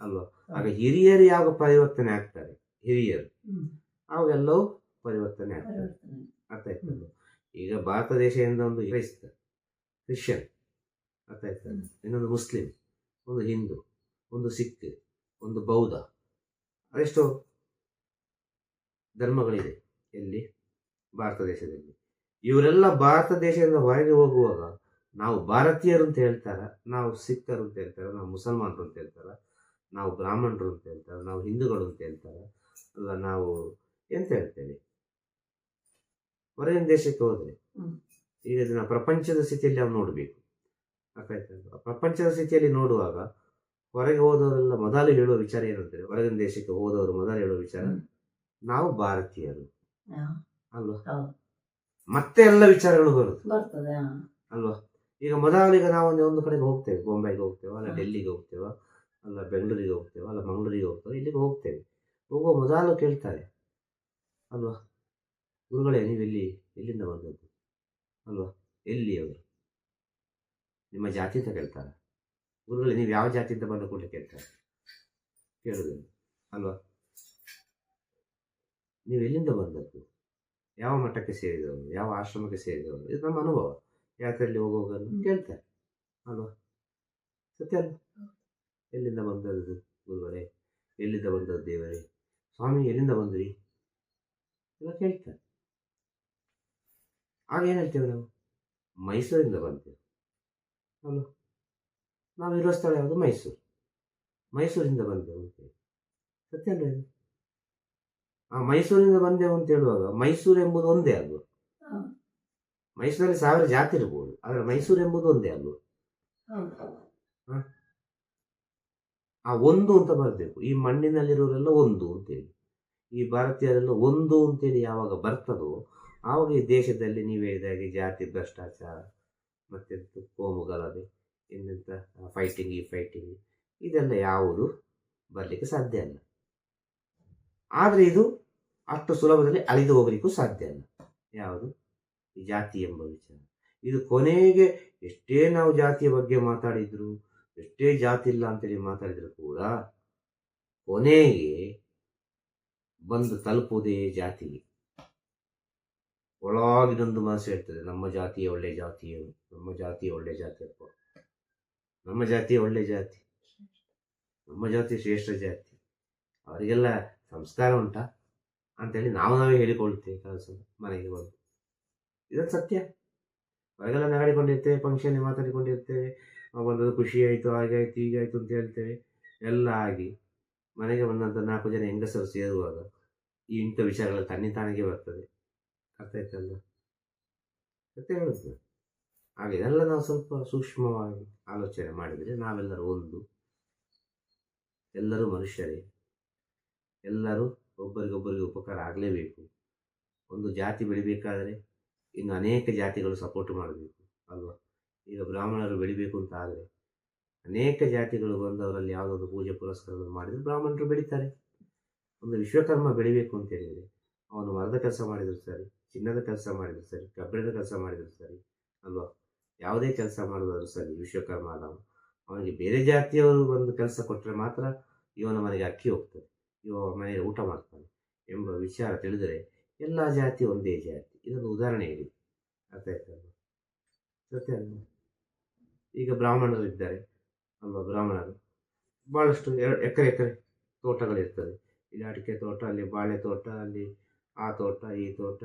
ಅಲ್ವಾ? ಆಗ ಹಿರಿಯರು ಯಾವ ಪರಿವರ್ತನೆ ಆಗ್ತಾರೆ? ಹಿರಿಯರು. ಅವಾಗೆಲ್ಲವೂ ಪರಿವರ್ತನೆ ಆಗ್ತಾರೆ. ಅರ್ಥ ಆಯ್ತಲ್ಲ ಈಗ ಭಾರತ ದೇಶದಿಂದ ಒಂದು ಕ್ರೈಸ್ತ ಕ್ರಿಶ್ಚಿಯನ್ ಅರ್ಥ ಆಯ್ತಲ್ಲ ಇನ್ನೊಂದು ಮುಸ್ಲಿಂ ಒಂದು ಹಿಂದೂ ಒಂದು ಸಿಖ್ ಒಂದು ಬೌದ್ಧ ಅದೆಷ್ಟೋ ಧರ್ಮಗಳಿದೆ ಎಲ್ಲಿ ಭಾರತ ದೇಶದಲ್ಲಿ ಇವರೆಲ್ಲ ಭಾರತ ದೇಶದಿಂದ ಹೊರಗೆ ಹೋಗುವಾಗ ನಾವು ಭಾರತೀಯರು ಅಂತ ಹೇಳ್ತಾರ ನಾವು ಸಿಖ್ಖರು ಅಂತ ಹೇಳ್ತಾರೆ ನಾವು ಮುಸಲ್ಮಾನರು ಅಂತ ಹೇಳ್ತಾರೆ ನಾವು ಬ್ರಾಹ್ಮಣರು ಅಂತ ಹೇಳ್ತಾರೆ ನಾವು ಹಿಂದೂಗಳು ಅಂತ ಹೇಳ್ತಾರೆ ಅಲ್ಲ ನಾವು ಎಂತ ಹೇಳ್ತೇವೆ ಹೊರಗಿನ ದೇಶಕ್ಕೆ ಹೋದರೆ. ಈಗ ಇದನ್ನ ಪ್ರಪಂಚದ ಸ್ಥಿತಿಯಲ್ಲಿ ನಾವು ನೋಡಬೇಕು ಅರ್ಥ? ಪ್ರಪಂಚದ ಸ್ಥಿತಿಯಲ್ಲಿ ನೋಡುವಾಗ ಹೊರಗೆ ಹೋದವರೆಲ್ಲ ಮೊದಲು ಹೇಳುವ ವಿಚಾರ ಏನಂತಾರೆ ಹೊರಗಿನ ದೇಶಕ್ಕೆ ಹೋದವರು ಮೊದಲು ಹೇಳುವ ವಿಚಾರ ನಾವು ಭಾರತೀಯರು. ಅಲ್ವಾ? ಮತ್ತೆ ಎಲ್ಲ ವಿಚಾರಗಳು ಬರುತ್ತೆ ಅಲ್ವಾ? ಈಗ ಮೊದಲಿಗೆ ನಾವು ಒಂದು ಒಂದು ಕಡೆಗೆ ಹೋಗ್ತೇವೆ ಬೊಂಬೈಗೆ ಹೋಗ್ತೇವೆ ಅಲ್ಲ ಡೆಲ್ಲಿಗೆ ಹೋಗ್ತೇವೆ ಅಲ್ಲ ಬೆಂಗಳೂರಿಗೆ ಹೋಗ್ತೇವೆ ಅಲ್ಲ ಮಂಗಳೂರಿಗೆ ಹೋಗ್ತೇವೆ ಇಲ್ಲಿಗೆ ಹೋಗ್ತೇವೆ. ಹೋಗುವ ಮೊದಲು ಕೇಳ್ತಾರೆ. ಅಲ್ವಾ? ಗುರುಗಳೇ ನೀವು ಎಲ್ಲಿ ಎಲ್ಲಿಂದ ಬಂದದ್ದು? ಅಲ್ವಾ? ಎಲ್ಲಿ ಅವರು ನಿಮ್ಮ ಜಾತಿ ಅಂತ ಕೇಳ್ತಾರೆ. ಗುರುಗಳೇ, ನೀವು ಯಾವ ಜಾತಿಯಿಂದ ಬಂದು ಕೂಡ ಕೇಳ್ತಾರೆ? ಕೇಳುವುದಿಲ್ಲ, ಅಲ್ವಾ? ನೀವು ಎಲ್ಲಿಂದ ಬಂದದ್ದು? ಯಾವ ಮಠಕ್ಕೆ ಸೇರಿದವರು? ಯಾವ ಆಶ್ರಮಕ್ಕೆ ಸೇರಿದವರು? ಇದು ನಮ್ಮ ಅನುಭವ. ಯಾತ್ರೆಯಲ್ಲಿ ಹೋಗುವಾಗ ಕೇಳ್ತಾರೆ, ಅಲ್ವಾ? ಸತ್ಯ ಅಲ್ಲ ಎಲ್ಲಿಂದ ಬಂದದ್ದು ಗುರುಗಳೇ? ಎಲ್ಲಿಂದ ಬಂದದ್ದು ದೇವರೇ? ಸ್ವಾಮಿ, ಎಲ್ಲಿಂದ ಬಂದ್ರಿ? ಎಲ್ಲ ಕೇಳ್ತಾರೆ. ಆಗ ಏನು ಹೇಳ್ತೇವೆ ನಾವು? ಮೈಸೂರಿಂದ ಬಂತೇವೆ ಅಲ್ಲ ನಾವು ಇರೋ ಸ್ಥಳ ಯಾವುದು? ಮೈಸೂರು. ಮೈಸೂರಿಂದ ಬಂದೆವು ಅಂತೇಳಿ ಸತ್ಯ ಅಲ್ವಾ ಇದು? ಆ ಮೈಸೂರಿಂದ ಬಂದೆವು ಅಂತ ಹೇಳುವಾಗ ಮೈಸೂರು ಎಂಬುದು ಒಂದೇ ಅಲ್ವ. ಮೈಸೂರಲ್ಲಿ ಸಾವಿರ ಜಾತಿ ಇರ್ಬೋದು ಆದರೆ ಮೈಸೂರು ಎಂಬುದು ಒಂದೇ ಅಲ್ವ? ಆ ಒಂದು ಅಂತ ಬರಬೇಕು ಈ ಮಣ್ಣಿನಲ್ಲಿರೋರೆಲ್ಲ ಒಂದು ಅಂತೇಳಿ ಈ ಭಾರತೀಯರೆಲ್ಲ ಒಂದು ಅಂತೇಳಿ ಯಾವಾಗ ಬರ್ತದೋ ಆವಾಗ ಈ ದೇಶದಲ್ಲಿ ನೀವು ಹೇಳಿದ ಹಾಗೆ ಜಾತಿ ಭ್ರಷ್ಟಾಚಾರ ಮತ್ತೆ ಕೋಮು ಗಲಭೆ ಇನ್ನೆಂತ ಫೈಟಿಂಗ್ ಈ ಫೈಟಿಂಗ್ ಇದೆಲ್ಲ ಯಾವುದು ಬರಲಿಕ್ಕೆ ಸಾಧ್ಯ ಇಲ್ಲ ಆದರೆ ಇದು ಅಷ್ಟು ಸುಲಭದಲ್ಲಿ ಅಳಿದು ಹೋಗಲಿಕ್ಕೂ ಸಾಧ್ಯ ಅಲ್ಲ. ಯಾವುದು? ಈ ಜಾತಿ ಎಂಬ ವಿಚಾರ. ಇದು ಕೊನೆಗೆ ಎಷ್ಟೇ ನಾವು ಜಾತಿಯ ಬಗ್ಗೆ ಮಾತಾಡಿದ್ರು, ಎಷ್ಟೇ ಜಾತಿ ಇಲ್ಲ ಅಂತೇಳಿ ಮಾತಾಡಿದ್ರು ಕೂಡ ಕೊನೆಗೆ ಬಂದು ತಲುಪುವುದೇ ಜಾತಿಗೆ ಒಳಗಿನೊಂದು ಮನಸ್ಸು ಹೇಳ್ತದೆ, ನಮ್ಮ ಜಾತಿಯ ಒಳ್ಳೆ ಜಾತಿಯು ನಮ್ಮ ಜಾತಿಯ ಒಳ್ಳೆ ಜಾತಿ ಅಪ್ಪ. ನಮ್ಮ ಜಾತಿ ಒಳ್ಳೆ ಜಾತಿ. ನಮ್ಮ ಜಾತಿ ಶ್ರೇಷ್ಠ ಜಾತಿ. ಅವರಿಗೆಲ್ಲ ಸಂಸ್ಕಾರ ಉಂಟಾ? ಅಂತೇಳಿ ನಾವು ನಾವೇ ಹೇಳಿಕೊಳ್ತೇವೆ ಕೆಲಸ ಮನೆಗೆ ಬಂದು. ಇದೊಂದು ಸತ್ಯ. ಹೊರಗೆಲ್ಲ ನಾಡಿಕೊಂಡಿರ್ತೇವೆ ಫಂಕ್ಷನ್ ಮಾತಾಡಿಕೊಂಡಿರ್ತೇವೆ. ಬಂದದ್ದು ಖುಷಿ ಆಯಿತು ಹಾಗಾಯ್ತು ಹೀಗಾಯ್ತು ಅಂತ ಹೇಳ್ತೇವೆ. ಎಲ್ಲ ಆಗಿ ಮನೆಗೆ ಬಂದಂಥ ನಾಲ್ಕು ಜನ ಹೆಂಗಸರು ಸೇರುವಾಗ ಈ ಇಂಥ ತನ್ನಿ ತನ್ನಿತಾನಿಗೆ ಬರ್ತದೆ. ಅರ್ಥ ಆಯ್ತಲ್ಲ? ಸತ್ಯ ಹೇಳುದು. ಹಾಗೆ ಇದೆಲ್ಲ ನಾವು ಸ್ವಲ್ಪ ಸೂಕ್ಷ್ಮವಾಗಿ ಆಲೋಚನೆ ಮಾಡಿದರೆ ನಾವೆಲ್ಲರೂ ಒಂದು, ಎಲ್ಲರೂ ಮನುಷ್ಯರೇ, ಎಲ್ಲರೂ ಒಬ್ಬರಿಗೊಬ್ಬರಿಗೆ ಉಪಕಾರ ಆಗಲೇಬೇಕು. ಒಂದು ಜಾತಿ ಬೆಳಿಬೇಕಾದರೆ ಇನ್ನು ಅನೇಕ ಜಾತಿಗಳು ಸಪೋರ್ಟ್ ಮಾಡಬೇಕು, ಅಲ್ವಾ? ಈಗ ಬ್ರಾಹ್ಮಣರು ಬೆಳಿಬೇಕು ಅಂತ ಆದರೆ ಅನೇಕ ಜಾತಿಗಳು ಬಂದು ಅವರಲ್ಲಿ ಯಾವುದೊಂದು ಪೂಜೆ ಪುರಸ್ಕಾರಗಳನ್ನು ಮಾಡಿದರೆ ಬ್ರಾಹ್ಮಣರು ಬೆಳೀತಾರೆ. ಒಂದು ವಿಶ್ವಕರ್ಮ ಬೆಳಿಬೇಕು ಅಂತ ಹೇಳಿದರೆ ಅವನು ಮರದ ಕೆಲಸ ಮಾಡಿದ್ರು ಸರಿ, ಚಿನ್ನದ ಕೆಲಸ ಮಾಡಿದ್ರು ಸರಿ, ಕಬ್ಬಿಣದ ಕೆಲಸ ಮಾಡಿದ್ರು ಸರಿ, ಅಲ್ವಾ? ಯಾವುದೇ ಕೆಲಸ ಮಾಡಿದ್ರು ಸರಿ, ವಿಶ್ವಕರ್ಮ ಅದಾವ ಅವನಿಗೆ ಬೇರೆ ಜಾತಿಯವರು ಒಂದು ಕೆಲಸ ಕೊಟ್ಟರೆ ಮಾತ್ರ ಇವನ ಮನೆಗೆ ಅಕ್ಕಿ ಹೋಗ್ತದೆ. ಇವ ಮನೆಗೆ ಊಟ ಮಾಡ್ತಾನೆ ಎಂಬ ವಿಚಾರ ತಿಳಿದರೆ ಎಲ್ಲ ಜಾತಿ ಒಂದೇ ಜಾತಿ. ಇದೊಂದು ಉದಾಹರಣೆ ಹೇಳಿ ಅರ್ಥ ಆಯ್ತಲ್ವ ಸತ್ಯ ಅಲ್ಲ ಈಗ ಬ್ರಾಹ್ಮಣರು ಇದ್ದಾರೆ. ಅಲ್ವಾ ಬ್ರಾಹ್ಮಣರು. ಭಾಳಷ್ಟು ಎರಡು ಎಕರೆ ಎಕರೆ ತೋಟಗಳಿರ್ತದೆ. ಇಲ್ಲಿ ಅಡಿಕೆ ತೋಟ, ಅಲ್ಲಿ ಬಾಳೆ ತೋಟ, ಅಲ್ಲಿ ಆ ತೋಟ, ಈ ತೋಟ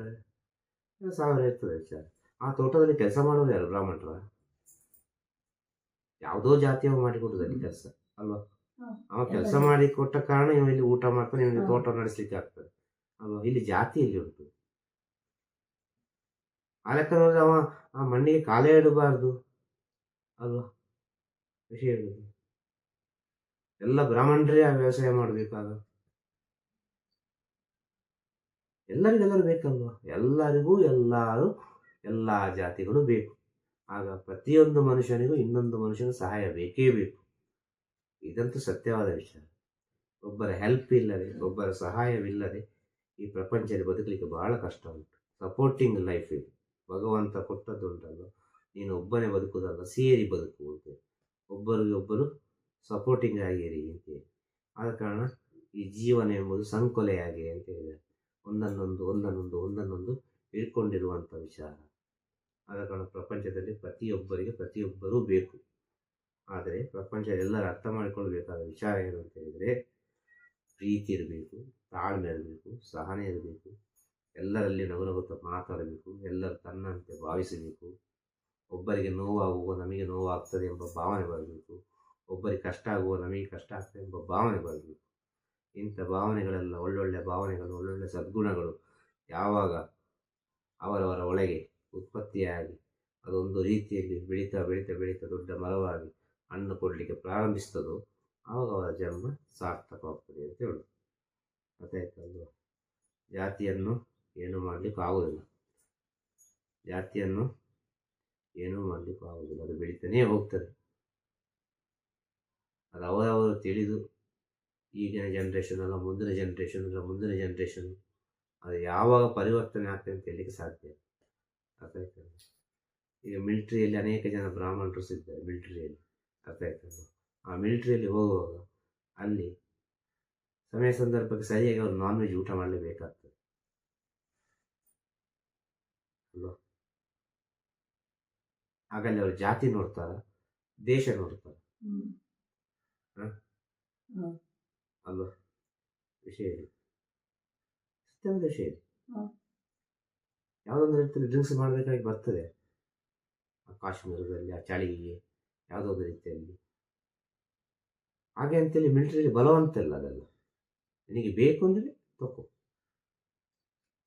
ಸಾವಿರ ಇರ್ತದೆ ವಿಚಾರ. ಆ ತೋಟದಲ್ಲಿ ಕೆಲಸ ಮಾಡೋರು ಯಾರು ಬ್ರಾಹ್ಮಣರ? ಯಾವುದೋ ಜಾತಿಯವ ಮಾಡಿಕೊಡುದಲ್ಲಿ ಕೆಲಸ ಅಲ್ವಾ. ಅವ ಕೆಲಸ ಮಾಡಿ ಕೊಟ್ಟ ಕಾರಣ ಇವ ಇಲ್ಲಿ ಊಟ ಮಾಡ್ತಾನೆ ಇವನಿಗೆ. ತೋಟ ನಡೆಸಲಿಕ್ಕೆ ಆಗ್ತದೆ ಅಲ್ವಾ? ಇಲ್ಲಿ ಜಾತಿ ಇಲ್ಲಿ ಉಂಟು. ಆ ಲೆಕ್ಕ ನೋಡಿದ್ರೆ ಅವ ಆ ಮಣ್ಣಿಗೆ ಕಾಲೇ ಇಡಬಾರ್ದು ಅಲ್ವಾ? ವಿಷಯ ಹೇಳುದು ಎಲ್ಲ ಬ್ರಾಹ್ಮಣರೇ ಆ ವ್ಯವಸಾಯ ಮಾಡಬೇಕಾಗ ಎಲ್ಲರಿಗೆಲ್ಲರೂ ಬೇಕಲ್ವಾ? ಎಲ್ಲರಿಗೂ ಎಲ್ಲರೂ ಎಲ್ಲ ಜಾತಿಗಳು ಬೇಕು. ಆಗ ಪ್ರತಿಯೊಂದು ಮನುಷ್ಯನಿಗೂ ಇನ್ನೊಂದು ಮನುಷ್ಯನ ಸಹಾಯ ಬೇಕೇ ಬೇಕು. ಇದಂತೂ ಸತ್ಯವಾದ ವಿಚಾರ ಒಬ್ಬರ ಹೆಲ್ಪ್ ಇಲ್ಲದೆ, ಒಬ್ಬರ ಸಹಾಯವಿಲ್ಲದೆ ಈ ಪ್ರಪಂಚದಲ್ಲಿ ಬದುಕಲಿಕ್ಕೆ ಬಹಳ ಕಷ್ಟ ಉಂಟು. ಸಪೋರ್ಟಿಂಗ್ ಲೈಫ್ ಇದು. ಭಗವಂತ ಕೊಟ್ಟದ್ದುಂಟಲ್ಲ ನೀನು ಒಬ್ಬನೇ ಬದುಕುವುದಲ್ಲ, ಸೇರಿ ಬದುಕುವುದು ಒಬ್ಬರಿಗೆ ಒಬ್ಬರು ಸಪೋರ್ಟಿಂಗ್ ಆಗಿರಿ ಅಂತೇಳಿ ಆದ ಕಾರಣ ಈ ಜೀವನ ಎಂಬುದು ಸಂಕೊಲೆಯಾಗಿ ಅಂತ ಹೇಳಿದ್ದಾರೆ. ಒಂದನ್ನೊಂದು ಒಂದನ್ನೊಂದು ಒಂದನ್ನೊಂದು ಇಟ್ಕೊಂಡಿರುವಂಥ ವಿಚಾರ. ಆದ ಕಾರಣ ಪ್ರಪಂಚದಲ್ಲಿ ಪ್ರತಿಯೊಬ್ಬರಿಗೆ ಪ್ರತಿಯೊಬ್ಬರೂ ಬೇಕು. ಆದರೆ ಪ್ರಪಂಚ ಎಲ್ಲರೂ ಅರ್ಥ ಮಾಡಿಕೊಳ್ಬೇಕಾದ ವಿಚಾರ ಏನು ಅಂತ ಹೇಳಿದರೆ, ಪ್ರೀತಿ ಇರಬೇಕು, ತಾಳ್ಮೆ ಇರಬೇಕು, ಸಹನೆ ಇರಬೇಕು, ಎಲ್ಲರಲ್ಲಿ ನಗು ನಗುತ್ತ ಮಾತಾಡಬೇಕು, ಎಲ್ಲರೂ ತನ್ನಂತೆ ಭಾವಿಸಬೇಕು, ಒಬ್ಬರಿಗೆ ನೋವಾಗುವ ನಮಗೆ ನೋವಾಗ್ತದೆ ಎಂಬ ಭಾವನೆ ಬರಬೇಕು, ಒಬ್ಬರಿಗೆ ಕಷ್ಟ ಆಗುವ ನಮಗೆ ಕಷ್ಟ ಆಗ್ತದೆ ಎಂಬ ಭಾವನೆ ಬರಬೇಕು. ಇಂಥ ಭಾವನೆಗಳೆಲ್ಲ ಒಳ್ಳೊಳ್ಳೆ ಭಾವನೆಗಳು, ಒಳ್ಳೊಳ್ಳೆ ಸದ್ಗುಣಗಳು ಯಾವಾಗ ಅವರವರ ಒಳಗೆ ಉತ್ಪತ್ತಿಯಾಗಿ, ಅದೊಂದು ರೀತಿಯಲ್ಲಿ ಬೆಳೀತಾ ಬೆಳೀತಾ ಬೆಳೀತಾ ದೊಡ್ಡ ಮರವಾಗಿ ಹಣ್ಣು ಕೊಡಲಿಕ್ಕೆ ಪ್ರಾರಂಭಿಸ್ತದೋ ಆವಾಗ ಅವರ ಜನ್ಮ ಸಾರ್ಥಕವಾಗ್ತದೆ ಅಂತ ಹೇಳೋದು. ಗೊತ್ತಾಯ್ತಲ್ವ ಜಾತಿಯನ್ನು ಏನು ಮಾಡಲಿಕ್ಕೆ ಆಗೋದಿಲ್ಲ. ಜಾತಿಯನ್ನು ಏನೂ ಮಾಡಲಿಕ್ಕೂ ಆಗೋದಿಲ್ಲ. ಅದು ಬೆಳೀತಾನೇ ಹೋಗ್ತದೆ. ಅದು ಅವರವರು ತಿಳಿದು ಈಗಿನ ಜನ್ರೇಷನ್ ಅಲ್ಲ, ಮುಂದಿನ ಜನ್ರೇಷನ್ ಅಲ್ಲ, ಮುಂದಿನ ಜನ್ರೇಷನ್ ಅದು ಯಾವಾಗ ಪರಿವರ್ತನೆ ಆಗ್ತದೆ ಅಂತ ಹೇಳಲಿಕ್ಕೆ ಸಾಧ್ಯ. ಅರ್ಥ ಆಯ್ತಲ್ಲ ಈಗ ಮಿಲಿಟ್ರಿಯಲ್ಲಿ ಅನೇಕ ಜನ ಬ್ರಾಹ್ಮಣರು ಸಿಗ್ತಾರೆ ಮಿಲಿಟ್ರಿಯಲ್ಲಿ ಅರ್ಥ ಹೇಳ್ತಾರೆ ಆ ಮಿಲಿಟ್ರಿಯಲ್ಲಿ ಹೋಗುವಾಗ ಅಲ್ಲಿ ಸಮಯ ಸಂದರ್ಭಕ್ಕೆ ಸರಿಯಾಗಿ ಅವರು ನಾನ್ ವೆಜ್ ಊಟ ಮಾಡಲೇಬೇಕಾಗ್ತದೆ. ಅಲ್ವಾ? ಹಾಗಲ್ಲಿ ಅವರು ಜಾತಿ ನೋಡ್ತಾರ? ದೇಶ ನೋಡ್ತಾರ. ಅಲ್ವಾ? ವಿಷಯ ಇದೆ. ಸತ್ಯವಾದ ವಿಷಯ ಇದೆ. ಯಾವುದೊಂದು ರೀತಿಯಲ್ಲಿ ಡ್ರಿಂಕ್ಸ್ ಮಾಡಬೇಕಾಗಿ ಬರ್ತದೆ. ಕಾಶ್ಮೀರದಲ್ಲಿ, ಆ ಚಳಿಗೆ ಯಾವುದೋ ಒಂದು ರೀತಿಯಲ್ಲಿ. ಹಾಗೆ ಅಂತೇಳಿ ಮಿಲಿಟರಿ ಬಲವಂತ ಇಲ್ಲ ಅದೆಲ್ಲ. ನಿನಗೆ ಬೇಕು ಅಂದರೆ ತಗೋ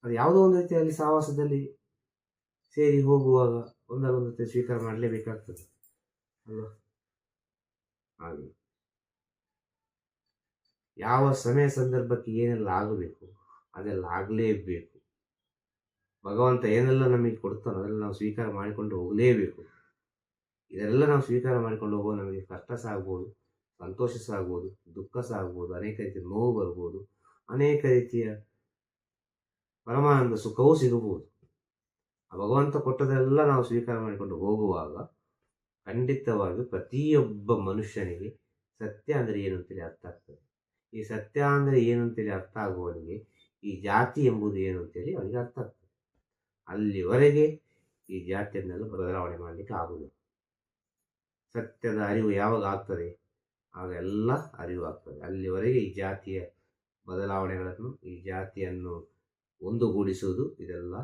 ಅದು ಯಾವುದೋ ಒಂದು ರೀತಿಯಲ್ಲಿ ಸಹವಾಸದಲ್ಲಿ ಸೇರಿ ಹೋಗುವಾಗ ಒಂದಲ್ಲ ಒಂದು ರೀತಿ ಸ್ವೀಕಾರ ಮಾಡಲೇಬೇಕಾಗ್ತದೆ. ಅಲ್ವಾ? ಹಾಗೆ. ಯಾವ ಸಮಯ ಸಂದರ್ಭಕ್ಕೆ ಏನೆಲ್ಲ ಆಗಬೇಕು ಅದೆಲ್ಲ ಆಗಲೇಬೇಕು. ಭಗವಂತ ಏನೆಲ್ಲ ನಮಗೆ ಕೊಡ್ತಾನೋ ಅದೆಲ್ಲ ನಾವು ಸ್ವೀಕಾರ ಮಾಡಿಕೊಂಡು ಹೋಗಲೇಬೇಕು. ಇದೆಲ್ಲ ನಾವು ಸ್ವೀಕಾರ ಮಾಡಿಕೊಂಡು ಹೋಗುವ ನಮಗೆ ಕಷ್ಟ ಸಹ ಆಗ್ಬೋದು ಸಂತೋಷ ಸಹ ಆಗ್ಬೋದು ದುಃಖ ಸಹ ಅನೇಕ ರೀತಿಯ ನೋವು ಬರ್ಬೋದು, ಅನೇಕ ರೀತಿಯ ಪರಮಾನಂದ ಸುಖವೂ ಸಿಗಬಹುದು. ಆ ಭಗವಂತ ಕೊಟ್ಟದೆಲ್ಲ ನಾವು ಸ್ವೀಕಾರ ಮಾಡಿಕೊಂಡು ಹೋಗುವಾಗ ಖಂಡಿತವಾಗಿಯೂ ಪ್ರತಿಯೊಬ್ಬ ಮನುಷ್ಯನಿಗೆ ಸತ್ಯ ಅಂದರೆ ಏನು ಅಂತೇಳಿ ಅರ್ಥ ಆಗ್ತದೆ. ಈ ಸತ್ಯ ಅಂದರೆ ಏನು ಅಂತೇಳಿ ಅರ್ಥ ಆಗುವವನಿಗೆ ಈ ಜಾತಿ ಎಂಬುದು ಏನು ಅಂತೇಳಿ ಅವನಿಗೆ ಅರ್ಥ ಆಗ್ತದೆ. ಅಲ್ಲಿವರೆಗೆ ಈ ಜಾತಿಯನ್ನೆಲ್ಲ ಬದಲಾವಣೆ ಮಾಡಲಿಕ್ಕೆ ಆಗುವುದು ಸತ್ಯದ ಅರಿವು ಯಾವಾಗ ಆಗ್ತದೆ ಆಗ ಎಲ್ಲ ಅರಿವು ಆಗ್ತದೆ. ಅಲ್ಲಿವರೆಗೆ ಈ ಜಾತಿಯ ಬದಲಾವಣೆಗಳನ್ನು ಈ ಜಾತಿಯನ್ನು ಒಂದುಗೂಡಿಸುವುದು ಇದೆಲ್ಲ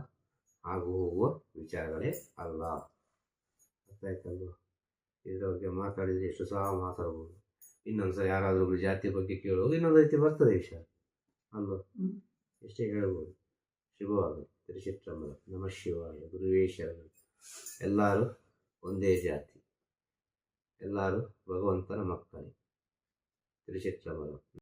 ಆಗು ಹೋಗುವ ವಿಚಾರಗಳೇ ಅಲ್ಲ. ಅರ್ಥ ಆಯ್ತಲ್ವ ಇದರ ಬಗ್ಗೆ ಮಾತಾಡಿದರೆ ಎಷ್ಟು ಸಹ ಮಾತಾಡ್ಬೋದು. ಇನ್ನೊಂದು ಸಲ ಯಾರಾದರೂ ಜಾತಿ ಬಗ್ಗೆ ಕೇಳುವಾಗ ಇನ್ನೊಂದು ರೀತಿ ಬರ್ತದೆ ವಿಷಯ ಅಲ್ವಾ. ಎಷ್ಟೇ ಹೇಳ್ಬೋದು. ಶುಭವಾಗಲಿ. ತಿರುಚಿತ್ರಮಲ ನಮ ಶಿವಾಯ ಗುರುವೇ ಎಲ್ಲರೂ ಒಂದೇ ಜಾತಿ. ಎಲ್ಲರೂ ಭಗವಂತನ ಮಕ್ಕಳೇ. ತಿರುಚಿತ್ರಮಲ